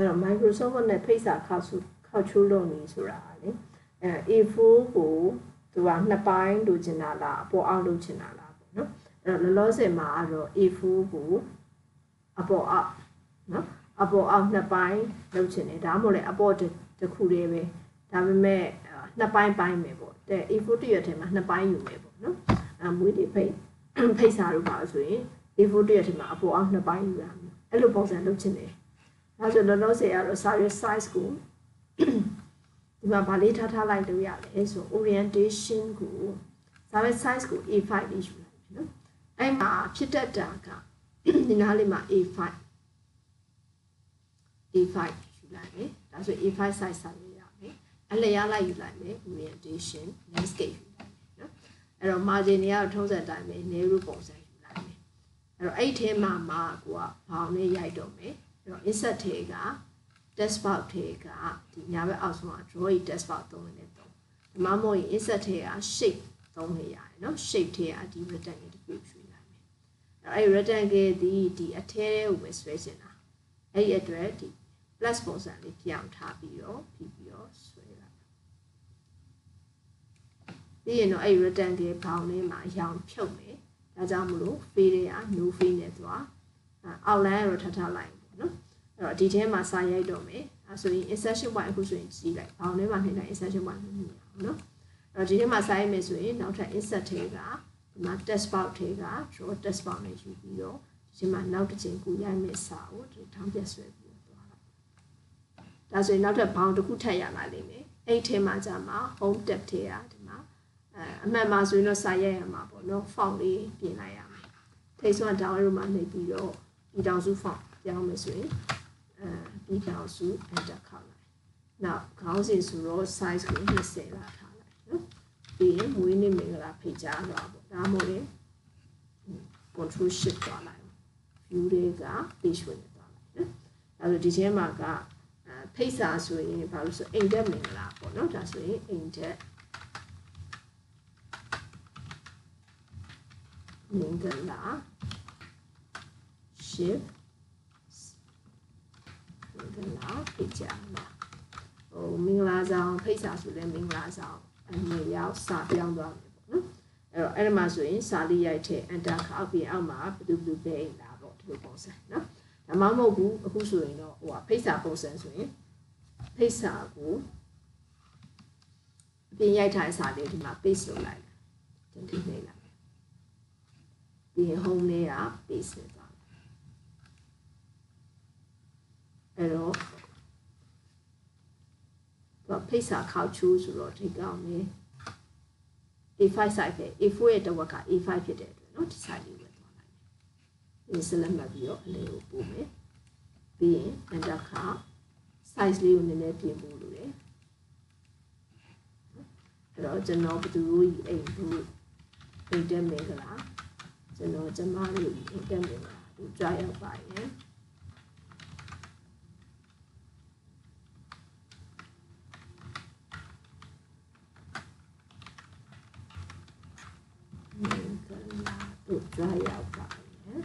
အဲ့တော့ Microsoft Word နဲ့ဖိတ်စာခောက်စုခောက်ချိုးလုပ်နေဆိုတာလေအဲ A4 ကိုသူကနှစ်ပိုင်းလိုချင်တာလားအပေါ်အောက်လိုချင်တာလားပေါ့နော်အဲ့တော့လောလောဆယ်မှာကတော့ A4 ကိုအပေါ်အောက်နော်အပေါ်အောက်နှစ်ပိုင်းလုပ်ချင်တယ်ဒါမှမဟုတ်လေအပေါ်တစ်ခုတည်းပဲဒါပေမဲ့နှစ်ပိုင်းပိုင်းပဲပေါ့တဲ့ A4 တရွက်ထဲမှာနှစ်ပိုင်းယူမယ်ပေါ့နော်အမွေးတွေဖိတ်ဖိတ်စာတို့ပါဆိုရင် A4 တရွက်ထဲမှာအပေါ်အောက်နှစ်ပိုင်းယူရမယ်အဲ့လိုပုံစံလုပ်ချင်တယ် ဒါဆိုလောလောဆယ်ကတော့စာရွက် size ကိုဒီမှာဗာလေးထားထားလိုက်လို့ရတယ်ဆို orientation ကိုစာရွက် size ကို A5 လေးယူလိုက်ပြီနော်အဲ့မှာဖြစ်တတ်တာကဒီနားလေးမှာ A5 A5 ယူလိုက်မယ်ဒါဆို A5 size စာရွက်ရမယ်အလျားလိုက်ယူလိုက်မယ် orientation landscape ယူလိုက်မယ်နော်အဲ့တော့ margin တွေကတော့ထုံးစံတိုင်းပဲ narrow ပုံစံယူလိုက်မယ်အဲ့တော့အဲ့ထဲမှာမှာကိုကဘောင်နဲ့ရိုက်တော့မယ် အဲ့တော့ insert ထဲက test box ထဲကဒီညာဘက်အောက်ဆုံးက draw test box သုံးနေတယ်တော့ဒီမှာမဟုတ်ရင် insert ထဲက shape သုံးနေရတယ်နော် shape ထဲကဒီ rectangle တစ်ခုရွှေ့လိုက်မယ်အဲ့တော့အဲ့ rectangle ဒီဒီအထဲကိုပဲဆွဲချင်တာအဲ့ဒီအတွက်ဒီ plus ပုံစံလေးပြောင်းထားပြီးတော့ပြီးပြီးတော့ဆွဲလိုက်ပြီးရင်တော့အဲ့ rectangle ဘောင်လေးမှာအရောင်ဖြုတ်မယ်ဒါကြောင့်မလို့ fade တွေက no fade နဲ့သွား outline ရောထပ်ထားလိုက်ပေါ့နော် အဲ့တော့ဒီထဲမှာစာရိုက်တော့မယ်အဲဆိုရင် insertion point အခုဆိုရင်ကြည့်လိုက်ဘောင်ထဲမှာနှိမ့်လိုက် insertion point မြင်ရအောင်နော်အဲ့တော့ဒီထဲမှာစာရိုက်မယ်ဆိုရင်နောက်ထပ် insert ထဲကဒီမှာ test box ထဲက draw test box နဲ့ယူပြီးတော့ဒီမှာနောက်တစ်ချိန်ကိုရိုက်မယ်စာကိုဒီထောင်းပြဆွဲပြီးတော့သွားလိုက်ဒါဆိုရင်နောက်ထပ်ဘောင်တစ်ခုထပ်ရလာလိမ့်မယ်အဲ့ထဲမှာじゃမှာ home tab ထဲကဒီမှာအဲအမှန်မှာဆိုရင်တော့စာရိုက်ရမှာပေါ့နော် font လေးပြင်လိုက်ရမယ်ထိတ်စွမ်း download မှာနှိပ်ပြီးတော့ဒီတောင်စု font ပြောင်းမယ်ဆိုရင် အဲဒီတောင်စု enter ခောက်လိုက်နောက်ခေါင်းစဉ်ဆိုတော့ size ကို20လာထားလိုက်နော်ပြီးရင်မွေးနေ့မင်္ဂလာဖိတ်ကြားတော့ပေါ့ဒါမှမဟုတ်ရင် control shift သွားလိုက် view တွေက page ဝင်သွားလိုက်နော်အဲဆိုဒီထဲမှာကဖိတ်စာဆိုရင်ဘာလို့ဆိုအိမ်တက်မင်္ဂလာပေါ့နော်ဒါဆိုရင်အိမ်တက်မင်္ဂလာ shift မင်္ဂလာဖိတ်ကြားမှာဟိုမင်္ဂလာဆောင်ဖိတ်စာဆိုလဲမင်္ဂလာဆောင်အနေရောက်စာပြောင်းသွားမယ်ပေါ့နော်အဲ့တော့အဲ့ဒီမှာဆိုရင်စာလေးရိုက်ထည့် enter ခောက်ပြီးအောက်မှာဘယ်သူဘယ်သူပဲအိမ်လာပေါ့ဒီလိုပုံစံနော်ဒါမှမဟုတ်ဘူးအခုဆိုရင်တော့ဟိုဖိတ်စာပုံစံဆိုရင်ဖိတ်စာကိုအပြင်ရိုက်ထားတဲ့စာလေးဒီမှာ paste လုပ်လိုက်တယ်တင်နေလိုက်ပြီးရင် home လေးက paste နဲ့သွား အဲ့တော့တော့ဖိတ်စာခောက်ချိုးဆိုတော့ဒီကောင်းနေ A5 site ပဲ A4 ရဲ့တစ်ဝက်က A5 ဖြစ်တဲ့အတွက်เนาะဒီ site လေးပဲသွားလိုက်မယ်ဒီစလက်မှတ်ပြီးတော့အလေးကိုပို့မယ်ပြီးရင် enter ခါ size လေးကိုနည်းနည်းပြင်ဖို့လိုတယ်အဲ့တော့ကျွန်တော်ဘယ်သူတို့အိမ်ဘူးအိမ်တက်မယ်ကလားကျွန်တော်ကျမလေးအိမ်တက်မယ်ကလားဒီကြားရောက်ပါရင် တို့ကြွားရောက်ပါရဲ့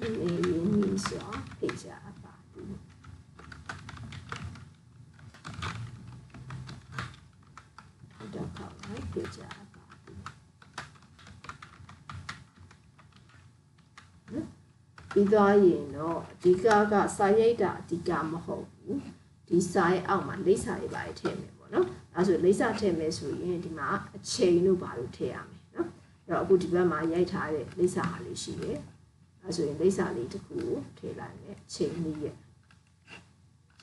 ဒီလေးရင်းနှီးစွာဖိတ်ကြပါဘူးတော့ကောင်းလိုက်ဖိတ်ကြပါဘူးပြီးသွားရင်တော့အဓိကကစာရိတ်တာအဓိကမဟုတ်ဘူးဒီစာရဲ့အောက်မှာလိပ်စာတွေပါထည့်မယ်ပေါ့နော်အဲဆိုလိပ်စာထည့်မယ်ဆိုရင်ဒီမှာအ ချိန်တို့ပါလို့ထည့်ရမယ်နော်အဲ့တော့အခုဒီဘက်မှာရိုက်ထားတဲ့လိပ်စာဟာလေးရှိတယ်အဲဆိုရင်လိပ်စာလေးတစ်ခုကိုထည့်လိုက်မယ်အချိန်နည်းရဲ့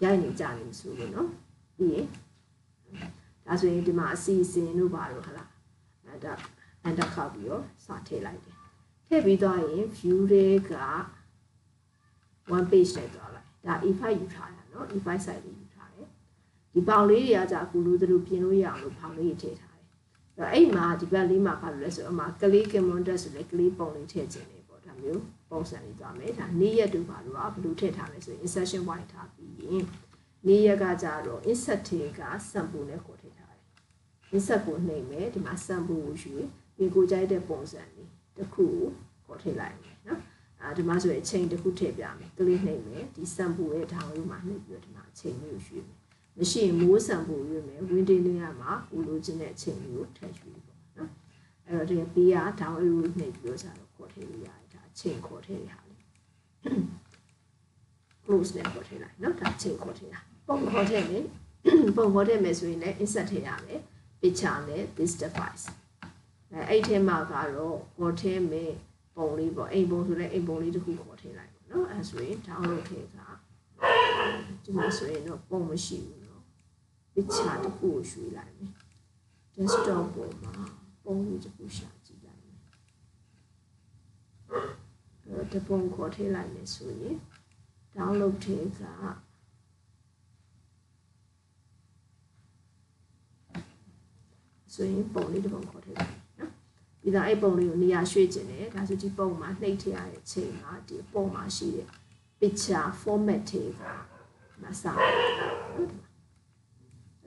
ရိုက်နေကြနေဆိုလို့နော်ပြီးရင်ဒါဆိုရင်ဒီမှာအစီအစဉ်တို့ပါလို့ဟလားအဲဒါ enter ခောက်ပြီးတော့စာထည့်လိုက်တယ်ထည့်ပြီးသွားရင် view တွေက one page နဲ့သွားလိုက်ဒါ E5 ယူထားတာเนาะ E5 site လေးယူထားတယ်ဒီပေါင်လေးတွေကじゃအခုလိုသလိုပြင်လို့ရအောင်လို့ပေါင်လေးထည့်ထားတယ် အဲ့တော့အဲ့မှာဒီဘက်လေးမှာဘာလို့လဲဆိုတော့အမှာကလေးကမွန်တက်ဆိုလဲကလေးပုံလေးထည့်ခြင်းနေပေါ့ဒါမျိုးပုံစံလေးသွားမယ်ဒါနေ့ရက်တူပါလို့ကဘယ်လိုထည့်ထားလဲဆိုရင် insertion point ထားပြီးရင်နေ့ရက်ကကြတော့ insert တွေက sample နဲ့ကိုထည့်ထားတယ် insert ကိုနှိပ်မယ်ဒီမှာ sample ကိုယူပြီးကိုကြိုက်တဲ့ပုံစံလေးတစ်ခုကိုထည့်လိုက်မယ်နော်အဲဒီမှာဆိုရင်အချိန်တစ်ခုထည့်ပြမယ်ကလေးနှိပ်မယ်ဒီ sample ရဲ့ထောင်လေးမှာနှိပ်ပြီးတော့ဒီမှာအချိန်လေးကိုရွှေ့မယ် မရှိရင်မိုး sample ရွေးမယ် window လေးကမှာကိုလိုချင်တဲ့အချိန်လေးကိုထည့်ရွှေ့ပေါ့နော်အဲ့တော့ဒီ B က down arrow နှိပ်ပြီးတော့ဆိုတော့ခေါ်ထည့်လို့ရတယ်ဒါအချိန်ခေါ်ထည့်ရဟာလေး close နဲ့ခေါ်ထည့်လိုက်နော်ဒါအချိန်ခေါ်ထည့်တာပုံခေါ်ထည့်မယ်ပုံခေါ်ထည့်မယ်ဆိုရင်လည်း insert ထည့်ရမယ် picture နဲ့ this device အဲအဲ့ထဲမှာကတော့ခေါ်ထည့်မယ်ပုံလေးပေါ့အိမ်ပုံဆိုလည်းအိမ်ပုံလေးတစ်ခုခေါ်ထည့်လိုက်ပေါ့နော်အဲဆိုရင် download ထည့်တာဒီမှာဆိုရင်တော့ပုံမရှိဘူးနော် picture တစ်ခုကိုရွှေ့လိုက်မယ် desktop ပေါ်မှာပုံလေးတစ်ခုရှာကြည့်လိုက်မယ်အဲ့တော့တပုံခေါ်ထည့်လိုက်မယ်ဆိုရင် download ထည့်ကဆိုရင်ပုံလေးတစ်ပုံခေါ်ထည့်လိုက်နော်ပြီးတော့အဲ့ပုံလေးကိုနေရာရွှေ့ခြင်းတယ်ဒါဆိုဒီပုံမှာနှိပ်ထည့်ရတဲ့အချိန်မှာဒီပုံမှာရှိတဲ့ picture format ထည့်ကမစဘူးအဲ့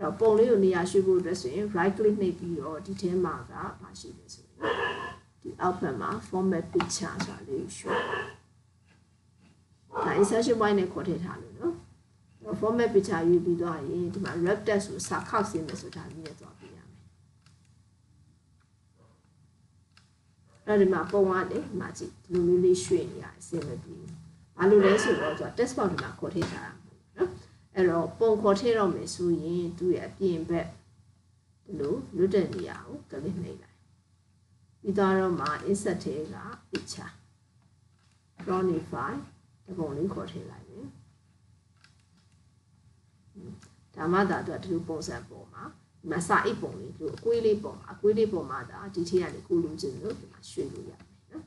တော့ပုံလေးကိုနေရာရွှေ့ဖို့အတွက်ဆိုရင် right click နှိပ်ပြီးတော့ဒီထဲမှာကမရှိတယ်ဆိုရင်ဒီအောက်ဘက်မှာ format picture ဆိုတာလေးကိုရွှေ့ဒါ insertion point နဲ့ခေါ်ထည့်ထားလို့နော် format picture ယူပြီးတော့ရင်ဒီမှာ wrap text ကိုစာခောက်စင်းမယ်ဆိုတာမြင်သွားပြီအဲ့ဒီမှာပုံကနေဒီမှာကြည့်ဒီလိုမျိုးလေးရွှေ့နေရအဆင်မပြေဘူး။ဘာလို့လဲဆိုတော့သူက text box ဒီမှာခေါ်ထည့်ထားတာနော်။ အဲ့တော့ပုံခေါ်ထည့်တော့မယ်ဆိုရင်သူ့ရဲ့အပြင်ဘက်ဒီလိုလွတ်တဲ့နေရာကိုကလစ်နှိပ်လိုက်။ပြီးတော့မှ insert ထဲက picture pronify တပုံလေးခေါ်ထည့်လိုက်မယ်။ဒါမှသာသူကဒီလိုပုံစံပေါ်မှာဒီမှာစာအိတ်ပုံလေးလို့အကွေးလေးပုံမှာအကွေးလေးပုံမှာဒါဒီထည့်ကနေကိုလိုချင်လို့ဒီမှာရွှေ့လို့ရမယ်နော်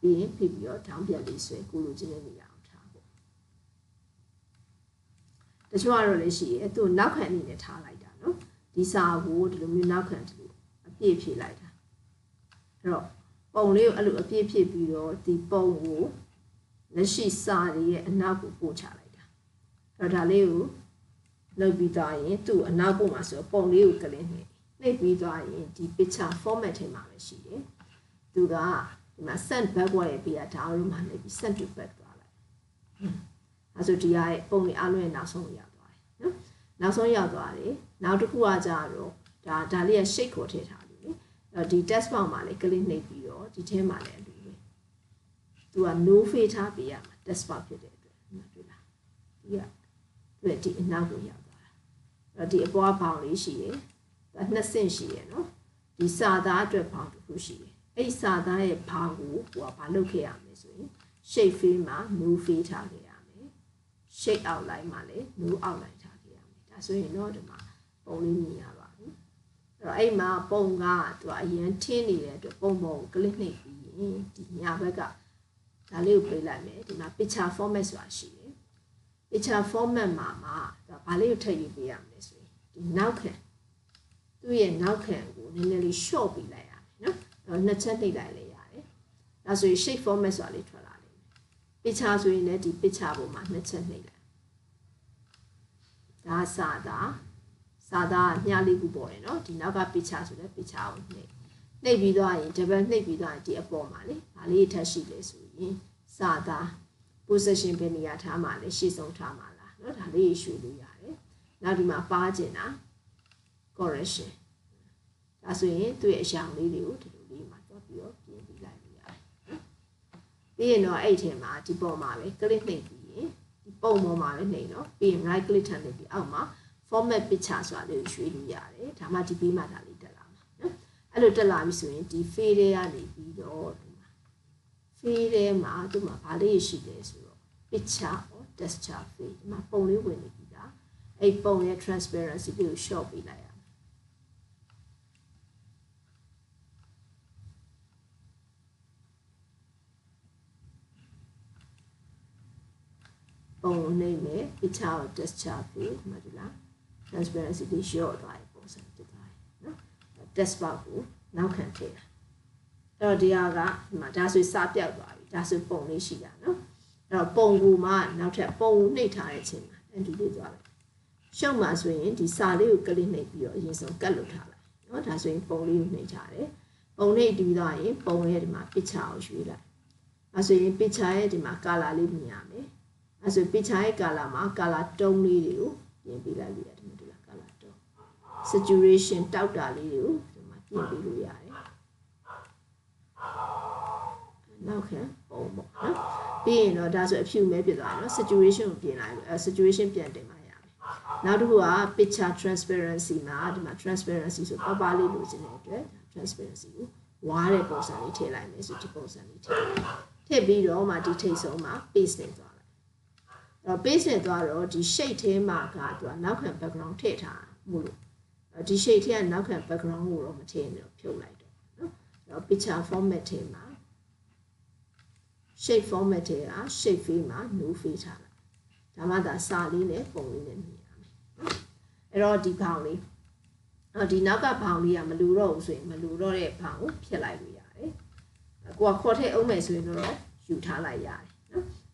ပြီးရင်ဖိပြီးတော့ထောင်းပြက်လေးဆွဲကိုလိုချင်တဲ့နေရာအောင်ထားဖို့ တချို့ကတော့လည်းရှိရဲသူ့နောက်ခံအနေနဲ့ထားလိုက်တာနော်ဒီစာကိုဒီလိုမျိုးနောက်ခံဒီလိုအပြည့်ဖြည့်လိုက်တာအဲ့တော့ပုံလေးကိုအဲ့လိုအပြည့်ဖြည့်ပြီးတော့ဒီပုံကိုလက်ရှိစာတွေရဲ့အနောက်ကိုပို့ချလိုက်တာအဲ့တော့ဒါလေးကိုလုပ်ပြီးသွားရင်သူ့အနောက်ပုံမှာဆိုပုံလေးကိုကလင်းနေနှိပ်ပြီးသွားရင်ဒီ picture format ထဲမှာပဲရှိတယ်သူကဒီမှာ send backward ရဲ့ပေးတာဒါလို့မှလည်းပြီး send to back သွားလိုက် အဲဆိုဒီရဲ့ပုံလေးအလုံးရဲ့နောက်ဆုံးရောက်သွားတယ်နော်နောက်ဆုံးရောက်သွားတယ်နောက်တစ်ခုကကြတော့ဒါဒါလေးရဲ့ shape ကိုထည့်ထားတယ်လေအဲ့ဒီ text box မှာလည်းကလင်းနှိပ်ပြီးတော့ဒီထဲမှာလည်းအတူပဲသူက no face ထားပေးရမှာ text box ဖြစ်တဲ့အတွက်ဒီမှာတွေ့လားဒီကသူကဒီအနောက်ကိုရောက်တော့ဒီအပွားဘောင်လေးရှိရယ်ဒါနှစ်ဆင့်ရှိရယ်နော်ဒီစာသားအတွက်ဘောင်တစ်ခုရှိရယ်အဲ့စာသားရဲ့ဘောင်ကိုဟိုကဘာလုပ်ခဲ့ရမလဲဆိုရင် shape fill မှာ no fill ထားခဲ့ရမယ် shape outline မှာလည်း no outline ထားခဲ့ရမယ်ဒါဆိုရင်တော့ဒီမှာပုံလေးမြင်ရပါပြီအဲ့တော့အဲ့မှာပုံကသူကအရင်ထင်းနေတဲ့အတွက်ပုံပုံ click နှိပ်ပြီးရင်ဒီညာဘက်ကဒါလေးကိုပြေးလိုက်မယ်ဒီမှာ picture format ဆိုတာရှိတယ် picture format မှာမှာဘာလေးကိုထည့်ယူပေးရမလဲဆိုရင်ဒီနောက်ခံသူ့ရဲ့နောက်ခံကိုနည်းနည်းလေး short ပေးလိုက်ရမယ်နော်နှစ်ချက်နှိပ်လိုက်လည်းရတယ်ဒါဆိုရင် shape format ဆိုတာလေးထွက်လာလိမ့်မယ် picture ဆိုရင်လည်းဒီ picture ပေါ်မှာနှစ်ချက်နှိပ်လိုက်ဒါစာတာစာသားညလေးခုပေါ်တယ်နော်ဒီနောက်က picture ဆိုတဲ့ picture ကိုနှိပ်နှိပ်ပြီးသွားရင် double နှိပ်ပြီးသွားရင်ဒီအပေါ်မှာလေဒါလေးထပ်ရှိလဲဆိုရင်စာသား position ဘယ်နေရာထားမှာလဲရှေ့ဆုံးထားမှာလားနော်ဒါလေးရွှေ့လို့ရတယ်နောက်ဒီမှာပါကျင်တာ correction ဒါဆိုရင်သူ့ရဲ့အရာလေးတွေကိုဒီလိုလေးမှာတွက်ပြီးတော့ ပြီးရင်တော့အဲ့ထဲမှာဒီပေါ်မှာပဲ click နှိပ်ပြီးရင်ဒီပုံပေါ်မှာပဲနှိပ်တော့ပြီးရင် right click ထပ်နှိပ်ပြီးအောက်မှာ format picture ဆိုတာလေးကိုရွှေ့လို့ရတယ်ဒါမှဒီဘေးမှာဒါလေးတက်လာမှာနော်အဲ့လိုတက်လာပြီဆိုရင်ဒီ fade တွေကနေပြီးတော့ဒီမှာ fade ထဲမှာသူ့မှာဘာလေးရှိလဲဆိုတော့ picture or texture fade ဒီမှာပုံလေးဝင်နေပြီလားအဲ့ပုံရဲ့ transparency ကို short ပေးလိုက် ပုံနေမယ် picture or texture fade ဒီမှာဒီလား transparency ကို short သွားရင်ပုံစံဖြစ်သွားတယ်နော် text box ကိုနောက်ခံထည့်တာအဲ့တော့ဒီဟာကဒီမှာဒါဆိုစပြောက်သွားပြီဒါဆိုပုံလေးရှိတာနော်အဲ့တော့ပုံကူမှနောက်ထပ်ပုံနှိပ်ထားတဲ့အချိန်မှာအန်တီလေးသွားလိုက်ရှုပ်မှာဆိုရင်ဒီစာလေးကိုကလစ်နှိပ်ပြီးတော့အရင်ဆုံးကတ်လုပ်ထားလိုက်နော်ဒါဆိုရင်ပုံလေးကိုနှိပ်ထားတယ်ပုံနှိပ်ပြီးသွားရင်ပုံရဲ့ဒီမှာ picture ကိုရွေးလိုက်အဲဆိုရင် picture ရဲ့ဒီမှာ color လေးမြင်ရမယ် အဲဆို picture ရဲ့ color မှာ color tone လေးတွေကိုပြင်ပေးလိုက်လို့ရတယ်မဟုတ်လား color tone saturation တောက်တာလေးတွေကိုဒီမှာပြင်ပေးလို့ရတယ်နောက်ခံပုံပေါ့နော်ပြီးရင်တော့ဒါဆိုအဖြူမဲဖြစ်သွားတယ်နော် saturation ကိုပြင်လိုက်လို့အဲ saturation ပြန်တင်ပါရမယ်နောက်တစ်ခုက picture transparency မှာဒီမှာ transparency ဆိုပပလေးလိုချင်တဲ့အတွက် transparency ကိုဝါးတဲ့ပုံစံလေးထည့်လိုက်မယ်ဆိုဒီပုံစံလေးထည့်လိုက်ထည့်ပြီးတော့မှဒီထိတ်ဆုံးမှာ paste နဲ့သွားလိုက်အဲ့ တော့ paste နဲ့သွားတော့ဒီ shape ထဲမှာကသူကနောက်ခံ background ထည့်ထားမှုလို့ဒီ shape ထဲကနောက်ခံ background ကိုတော့မထည့်နဲ့ဖြုတ်လိုက်တော့နော်အဲ့တော့ picture format ထဲမှာ shape format ထဲက shape field မှာ no field ထားလိုက်ဒါမှသာစာလေးနဲ့ပုံလေးနဲ့မြင်ရမယ်နော်အဲ့တော့ဒီဘောင်လေးအော်ဒီနောက်ကဘောင်လေးကမလူတော့ဘူးဆိုရင်မလူတော့တဲ့ဘောင်ကိုဖြတ်လိုက်လို့ရတယ်။ကိုကခေါ်ထည့်အောင်မယ်ဆိုရင်တော့ယူထားလိုက်ရတယ်နော်။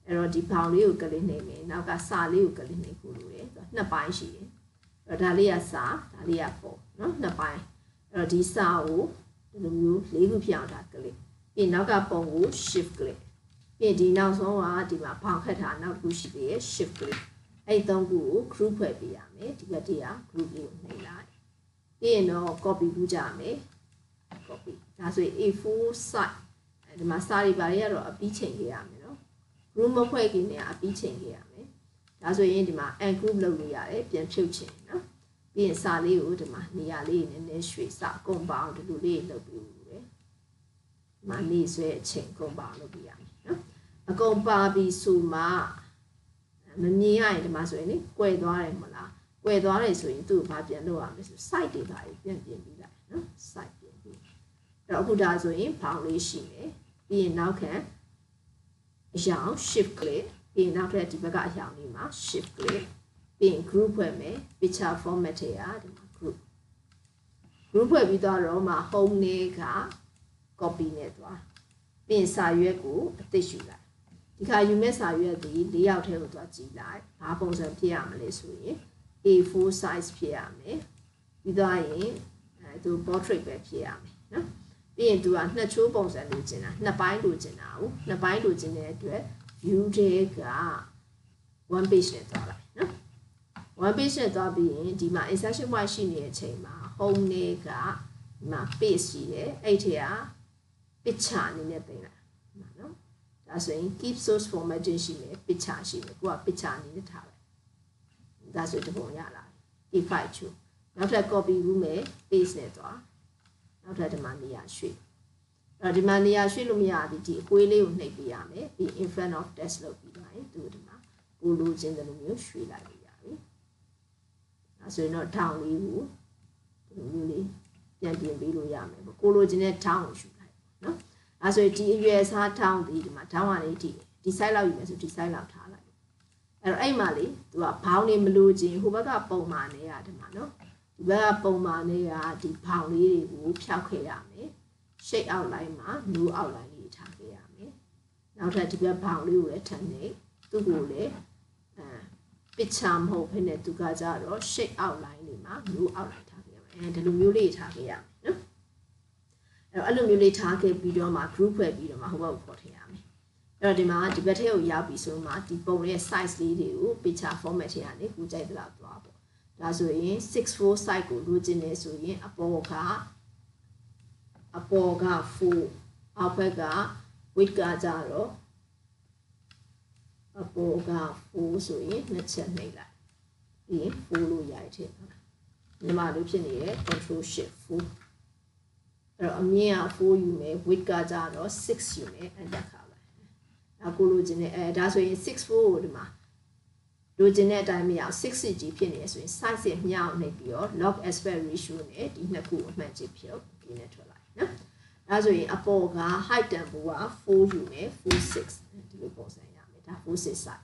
အဲ့တော့ဒီဘောင်လေးကိုကလေးနှိပ်မယ်။နောက်ကစာလေးကိုကလေးနှိပ်ဖို့လိုတယ်။နှစ်ပိုင်းရှိတယ်။အဲ့တော့ဒါလေးကစာဒါလေးကပုံနော်နှစ်ပိုင်း။အဲ့တော့ဒီစာကိုဒီလိုမျိုးလေးခုဖြစ်အောင်ဒါကလေး။ပြီးနောက်ကပုံကို shift ကလေး။ပြီးဒီနောက်ဆုံးကဒီမှာဘောင်ခတ်ထားနောက်တစ်ခုရှိသေးတယ် shift ကလေး။အဲ့ဒီသုံးခုကို group ဖွဲ့ပေးရမယ်။ဒီဘက်တည်းက group လေးကိုနှိပ်လိုက်ပြီးရင်တော့ copy ကူးကြမယ် copy ဒါဆိုရင် A4 site ဒီမှာစာတွေပါတွေကတော့အပြီးချိန်ခဲ့ရမယ်နော် group မဖွဲ့ခင်နေအပြီးချိန်ခဲ့ရမယ်ဒါဆိုရင်ဒီမှာ and group လုပ်လို့ရတယ်ပြန်ဖြုတ်ချင်နော်ပြီးရင်စာလေးကိုဒီမှာနေရာလေးနည်းနည်းရွှေ့စာအကုန်ပေါအောင်ဒီလိုလေးလုပ်ပြီးဦးတယ်ဒီမှာနေဆွဲအချိန်အကုန်ပေါအောင်လုပ်ပြရမယ်နော်အကုန်ပါပြီဆိုမှမမြင်ရရင်ဒီမှာဆိုရင်လေ꿰သွားတယ်မလားကွယ်သွားတယ်ဆိုရင်သူ့ကိုဘာပြန်လုပ်ရမလဲဆို site တွေပါပြန်ပြင်ပြီးလိုက်နော် site ပြင်ပြီးအဲ့တော့အခုဒါဆိုရင်ဘောင်လေးရှိမယ်ပြီးရင်နောက်ခံ အရာ shift click ပြီးရင်နောက်ထပ်ဒီဘက်ကအရာလေးမှာ shift click ပြီးရင် group ဖွဲ့မယ် picture format တွေอ่ะဒီမှာ group group ဖွဲ့ပြီးတော့တော့မှ home နေက copy နဲ့သွားပြီးရင်စာရွက်ကိုအသစ်ယူလိုက်ဒီခါယူမဲ့စာရွက်ဒီ၄ယောက်ထဲကိုသွားကြည့်လိုက်ဘာပုံစံဖြစ်ရမလဲဆိုရင် A4 size ဖြစ်ရမယ်ပြီးတော့ရင်အဲသူ portrait ပဲဖြစ်ရမယ်နော် ပြီးရင်သူကနှစ်ချိုးပုံစံလိုချင်တာနှစ်ပိုင်းလိုချင်တာကိုနှစ်ပိုင်းလိုချင်တဲ့အတွက် view တွေက one page နဲ့သွားလိုက်နော် one page နဲ့သွားပြီးရင်ဒီမှာ insertion point ရှိနေတဲ့အချိန်မှာ home တွေကဒီမှာ page ရှိတယ်အဲ့ထဲက picture အနေနဲ့တင်လိုက်နော်ဒါဆိုရင် keep source formatting ရှိမယ် picture ရှိမယ်ကိုက picture အနေနဲ့ထားလိုက်ဒါဆိုတပုံရလာပြီ P5 ချူနောက်ထပ် copy ဘူးမယ် paste နဲ့သွား နောက်ထပ်ဒီမှာနေရာရွှေ့အဲ့တော့ဒီမှာနေရာရွှေ့လို့မရဘူးဒီအကွေးလေးကိုနှိပ်ပြရမယ်ပြီး in front of test လုပ်ပြီးသွားရင်သူဒီမှာကိုလိုချင်တယ်လို့မျိုးရွှေ့လိုက်လို့ရပြီဒါဆိုရင်တော့ down လေးကိုဒီလိုမျိုးလေးပြန်ပြင်ပေးလို့ရမယ်ပေါ့ကိုလိုချင်တဲ့ down ကိုရွှေ့လိုက်နော်အဲဆိုရင်ဒီအရွယ်စား down ဒီဒီမှာ down ကနေဒီဒီ side လောက်ယူမယ်ဆိုဒီ side လောက်ထားလိုက်အဲ့တော့အဲ့မှာလေသူကဘောင်းနေမလို့ချင်းဟိုဘက်ကပုံမှန်နေရတယ်မှာနော်ဒီ ဘက်ကပုံမှန်နေရဒီဘောင်းလေးတွေကိုဖြောက်ခဲ့ရမယ် shape outline မှာ new outline လေးထားခဲ့ရမယ်နောက်ထပ်ဒီဘက်ဘောင်းလေးကိုလည်းထပ်နေသူ့ကိုလည်းအဲ picture မဟုတ်ဘဲနဲ့သူကကြတော့ shape outline လေးမှာ new outline ထားခဲ့ရမယ်အဲဒီလိုမျိုးလေးထားခဲ့ရမယ်နော်အဲ့တော့အဲ့လိုမျိုးလေးထားခဲ့ပြီးတော့မှ group ဖွဲ့ပြီးတော့မှဟိုဘက်ကိုခေါ်ထည့်ရမယ်အဲ့တော့ဒီမှာဒီဘက်ထဲကိုရောက်ပြီဆိုမှဒီပုံရဲ့ size လေးတွေကို picture format ထဲကနေကိုကြိုက်သလောက်သွားပေါ့ ဒါဆိုရင်64 size ကိုလိုချင်နေဆိုရင်အပေါ်ကအပေါ်က4အောက်ဘက်က width ကကြတော့အပေါ်က4ဆိုရင်နှစ်ချက်နှိပ်လိုက်ပြီးရင်4လို့ရိုက်ထည့်ပါညီမတို့ဖြစ်နေတဲ့ control shift 4အဲ့တော့အမြင့်က4ယူမယ် width ကကြတော့6ယူမယ် enter ခါလိုက်ဒါကိုလိုချင်တဲ့အဲဒါဆိုရင်64ကိုဒီမှာ လိုချင်တဲ့အတိုင်းမရအောင်6 g ဖြစ်နေရဆိုရင် size ရမြောက်နေပြီးတော့ log aspect ratio နဲ့ဒီနှစ်ခုအမှန်ချဖြုတ်ဒီနဲ့ထွက်လိုက်နော်ဒါဆိုရင်အပေါ်က height တန်ဖိုးက4ယူမယ်46ဒီလိုပုံစံရမယ်ဒါ46 size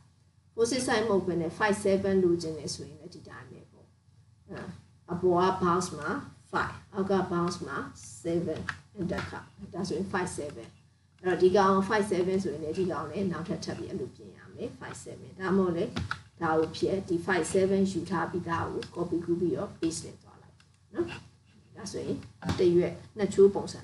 46 size မဟုတ်ဘဲနဲ့57လိုချင်နေဆိုရင်လည်းဒီတိုင်းပဲပေါ့အပေါ်က bounce မှာ5အောက်က bounce မှာ7 enter ခဒါဆိုရင်57အဲ့တော့ဒီကောင်57ဆိုရင်လည်းဒီကောင်လည်းနောက်ထပ်ထပ်ပြီးအဲ့လိုပြင်ရမယ်57ဒါမှမဟုတ်လေ ဒါကိုဖြစ်ဒီ57ယူထားပြီးသားကို copy ကူးပြီးတော့ paste နဲ့သွားလိုက်နော်ဒါဆိုရင်တရွက်နှစ်ချိုးပုံစံ